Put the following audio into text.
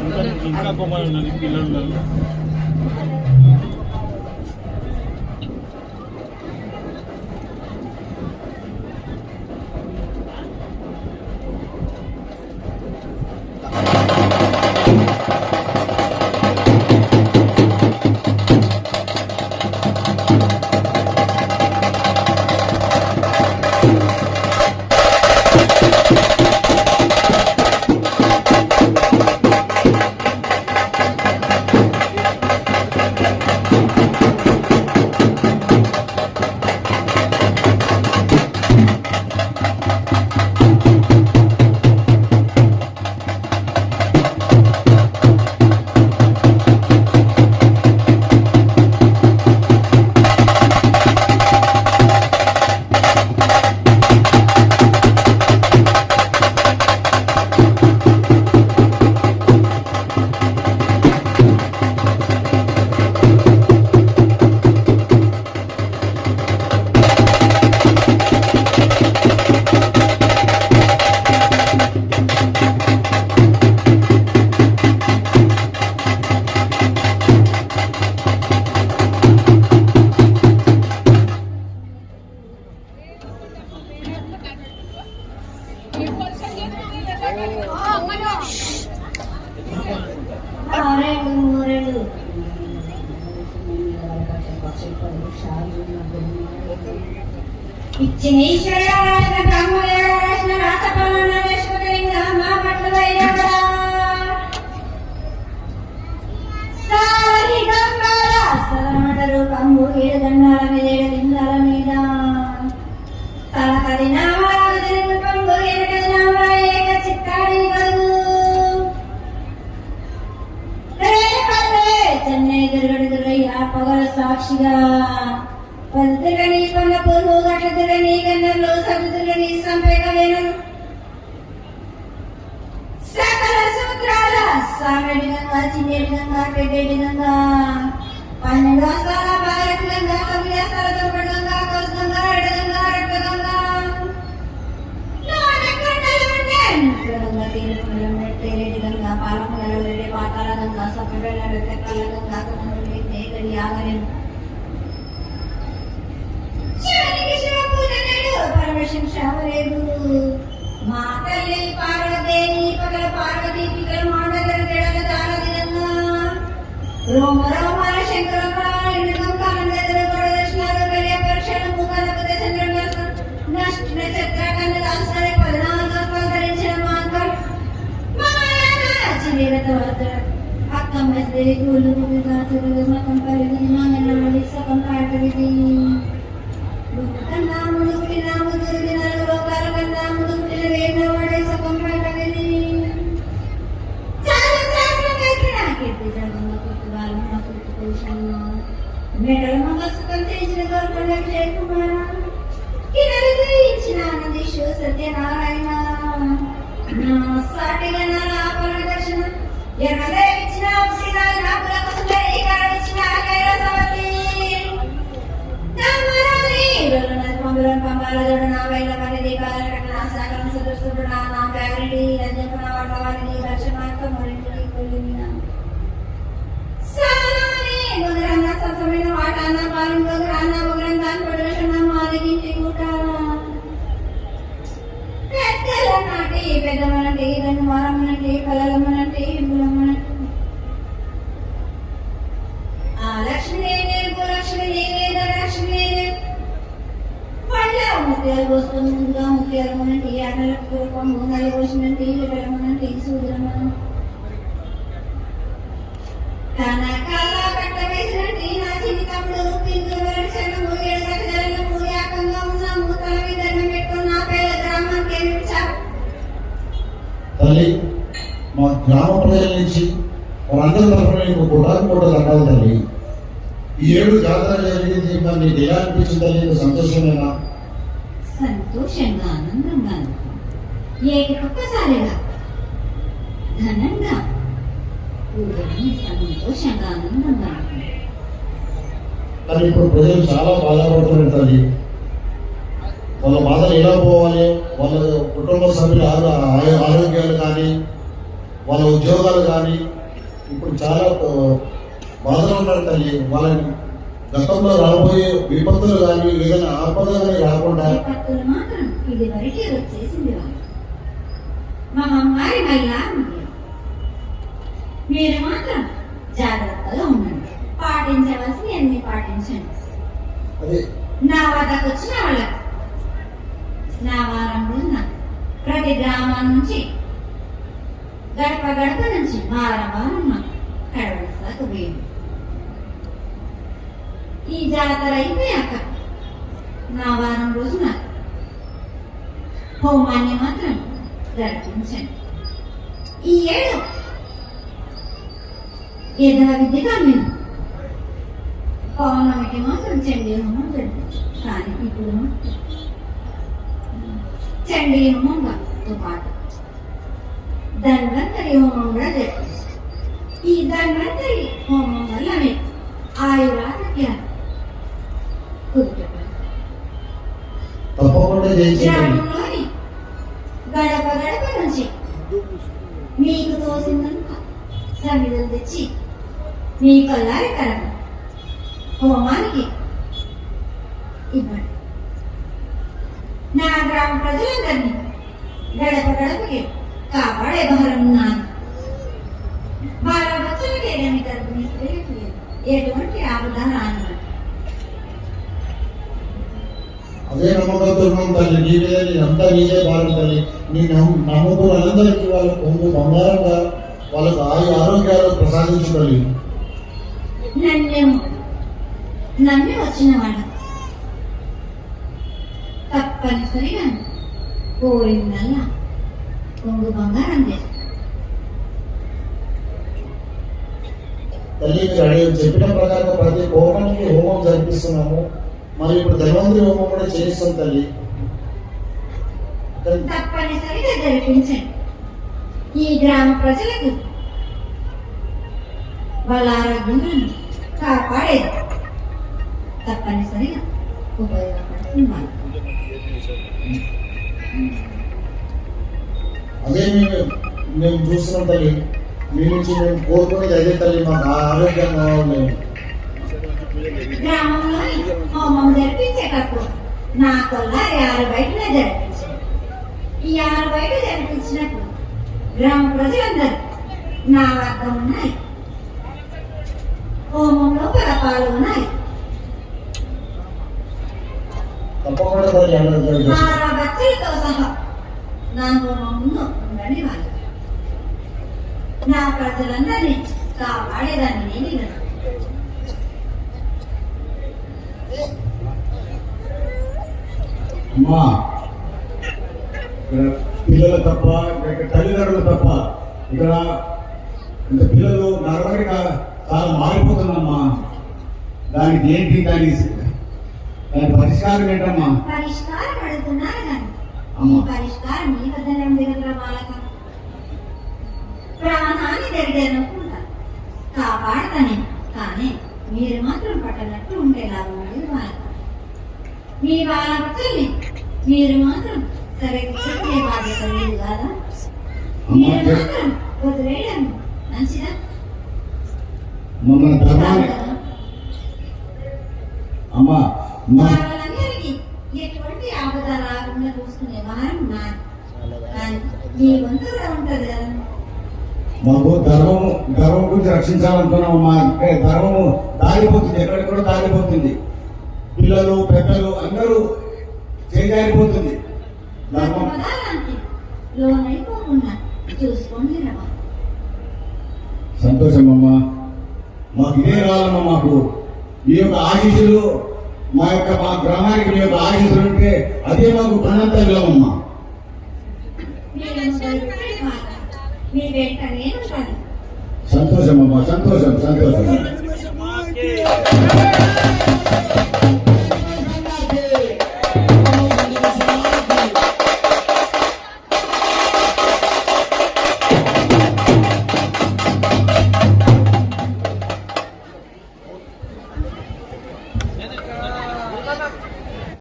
ఇంకా ఇంకా బొమ్మలు ఉన్నది పిల్లలు రూపంబు ఏడు దండాల మీద ఏడు లింగాల మీద తలకరి రూపంబు ఏక చిత్తాడి గదు చెన్నై దుర్గడుదురయ్యా పగల సాక్షిగా. పలుతులని కొన్న పూర్వు గట్లదులని గన్నర్లు సబుతులని సంపేక వేనలు సకల సూత్రాల సామెడి గంగా చిన్నేటి గంగా పెద్దేటి గంగా పన్నెండు వస్తాల భారతి గంగా తొమ్మిది వస్తాల తొమ్మిది గంగా కోసు గంగా రెడ్డ గంగా రెడ్డ గంగా గంగా తీరుకులం తేరేటి గంగా పాలకుల రెడ్డి పాతాల గంగా సపరేల రెక్కల గంగా പ്രവേശം ശബരേതു മാതലിൽ പാർവതേ നീ പകൽ പാർവതി പികൾ മാണ്ടകർ കിടകതാലതിരുന്ന് രോമ രോമാല ശങ്കരങ്ങളായിരുന്നു കാണ്ടകരുടെ ഗുണദർശനാഥ വലിയ പരിശീലന മുഖാനപത്തെ ചന്ദ്രങ്ങൾ നഷ്ട നക്ഷത്രകാല ദാസരെ പതിനാലാം ധരിച്ചിരുന്ന മാങ്കൾ മകനാചിരത്തെ വർദ്ധന അക്കം വസ്തുവിൽ കൂടുതൽ കാത്തുകൾ മക്കം പരിഗണന సత్యనారాయణ సాటిగా నా లాభన దర్శన గ్రామ ప్రజల నుంచి మనందరి తరఫున నీకు కోటాను కోట దండాలు తల్లి. ఈ ఏడు జాతర జరిగింది మరి నీకు ఎలా అనిపించింది తల్లి? నీకు సంతోషమేనా? సంతోషంగా ఆనందంగా ఏకొక్కసారిగా ఘనంగా ఊరిని సంతోషంగా ఆనందంగా కానీ ఇప్పుడు ప్రజలు చాలా బాధపడుతున్నారు తల్లి. వాళ్ళ బాధలు ఎలా పోవాలి? వాళ్ళ కుటుంబ సభ్యుల ఆరో- ఆరో- ఆరోగ్యాలు కానీ వాళ్ళ ఉద్యోగాలు కానీ ఇప్పుడు చాలా బాధలు ఉన్నారు తల్లి. వాళ్ళని గతంలో రాబోయే విపత్తులు కానీ ఏదైనా ఆపద కానీ రాకుండా మీరు మాత్రం జాగ్రత్తగా ఉండండి. పాటించవలసి అన్ని పాటించండి. నా వద్దకు వచ్చిన వాళ్ళకు నా వారం రోజున ప్రతి గ్రామం నుంచి గడప గడప నుంచి వారం వారం ఈ జాతర అయిపోయాక నా వారం రోజున హోమాన్ని మాత్రం జరిపించండి ఈ ఏడు యథావిధిగా మేము పౌర్ణమికి మాత్రం చండీ హోమం జరిపించు కానీ ఇప్పుడు చండీ హోమంతో పాటు ధన్వంతరి హోమం కూడా జరిపించాం ఈ ధన్వంతరి హోమం వల్ల మీకు ఆయురారోగ్యాలు గ్రామంలోని గడప గడప నుంచి మీకు తోసిందంత సమిధులు తెచ్చి మీ కల్లారి కరం హోమానికి ఇవ్వండి. నా గ్రామ ప్రజలందరినీ గడప గడపకి కాపాడే భారం నాది వాళ్ళ బచ్చలకే కానీ గర్భిణీ స్త్రీలకు ఎటువంటి ఆపద రానివ్వండి అదే నమ్మకంతో ఉన్నాం తల్లి నీ మీద నేనంతా నీదే భారం తల్లి నీ నమ్ము నమ్ముకున్న అందరికీ వాళ్ళ కొంగు బంగారంగా వాళ్ళకు ఆయు ఆరోగ్యాలు ప్రసాదించు తల్లి నన్నేమో నమ్మి వచ్చిన తప్పనిసరిగా కోరిందల్లా. కొంగు బంగారం చేస్తా తల్లి మీరు అడిగి చెప్పిన ప్రకారం ప్రతి హోమానికి హోమం జరిపిస్తున్నాము. మరి ఇప్పుడు ధన్వంతరి హోమం కూడా చేయిస్తాం తల్లి. తప్పనిసరిగా జరిపించండి. ఈ గ్రామ ప్రజలకు వాళ్ళ ఆరోగ్యాలను కాపాడేది తప్పనిసరిగా ఉపయోగపడుతుంది. అదే మేము మేము చూస్తున్నాం తల్లి. మీ నుంచి మేము కోరుకునేది అదే తల్లి మాకు ఆరోగ్యం కావాలి గ్రామంలో హోమం జరిపించేటప్పుడు నా కొల్లారి ఆరు బయటనే జరిపించింది. ఈ ఆరు బయట జరిపించినప్పుడు గ్రామ ప్రజలందరూ నా వద్ద ఉన్నాయి. హోమంలో పదపాలు ఉన్నాయి. తప్పకుండా సహా నా హోమంలో ఉండని వాళ్ళు నా ప్రజలందరినీ కాపాడేదాన్ని నేను అమ్మా పిల్లలు తప్ప తల్లిదండ్రులు తప్ప ఇక్కడ ఇంత పిల్లలు నడవడిక చాలా మారిపోతుందమ్మా. దానికి ఏంటి దాని దాని పరిష్కారం ఏంటమ్మా? పరిష్కారం అడుగుతున్నారు కానీ ఈ. పరిష్కారం మీ వద్దనే కదా బాలక. ప్రాణాన్ని జరిగేనుకుంటా కాపాడతానే కానీ మీరు మాత్రం పట్టనట్టు లాభం లేదు బాలక. మీ భక్తుల్ని మీరు మాత్రం సరిగ్గా బాధ్యత లేదు కదా మీరు మాత్రం వదిలేయడం మంచిదా? అమ్మా మా వాళ్ళందరికీ ఎటువంటి ఆపద రాకుండా చూసుకునే వారం నాది మాకు ధర్మము ధర్మం గురించి రక్షించాలనుకున్నాం మా ధర్మము దారిపోతుంది. ఎక్కడికి కూడా దారిపోతుంది. పిల్లలు పెద్దలు అందరూ చేజారిపోతుంది. ధర్మం. పదాలాంటి లోనైపోకుండా చూసుకోండి రమా సంతోషం అమ్మా మాకు ఇదే కావాలమ్మా మాకు. మీ యొక్క ఆశీస్సులు మా యొక్క మా గ్రామానికి మీ యొక్క ఆశీస్సులు ఉంటే అదే మాకు ప్రణంత విలవమ్మా మీ వెంట నేను ఉంటాను సంతోషం అమ్మా సంతోషం సంతోషం మాకే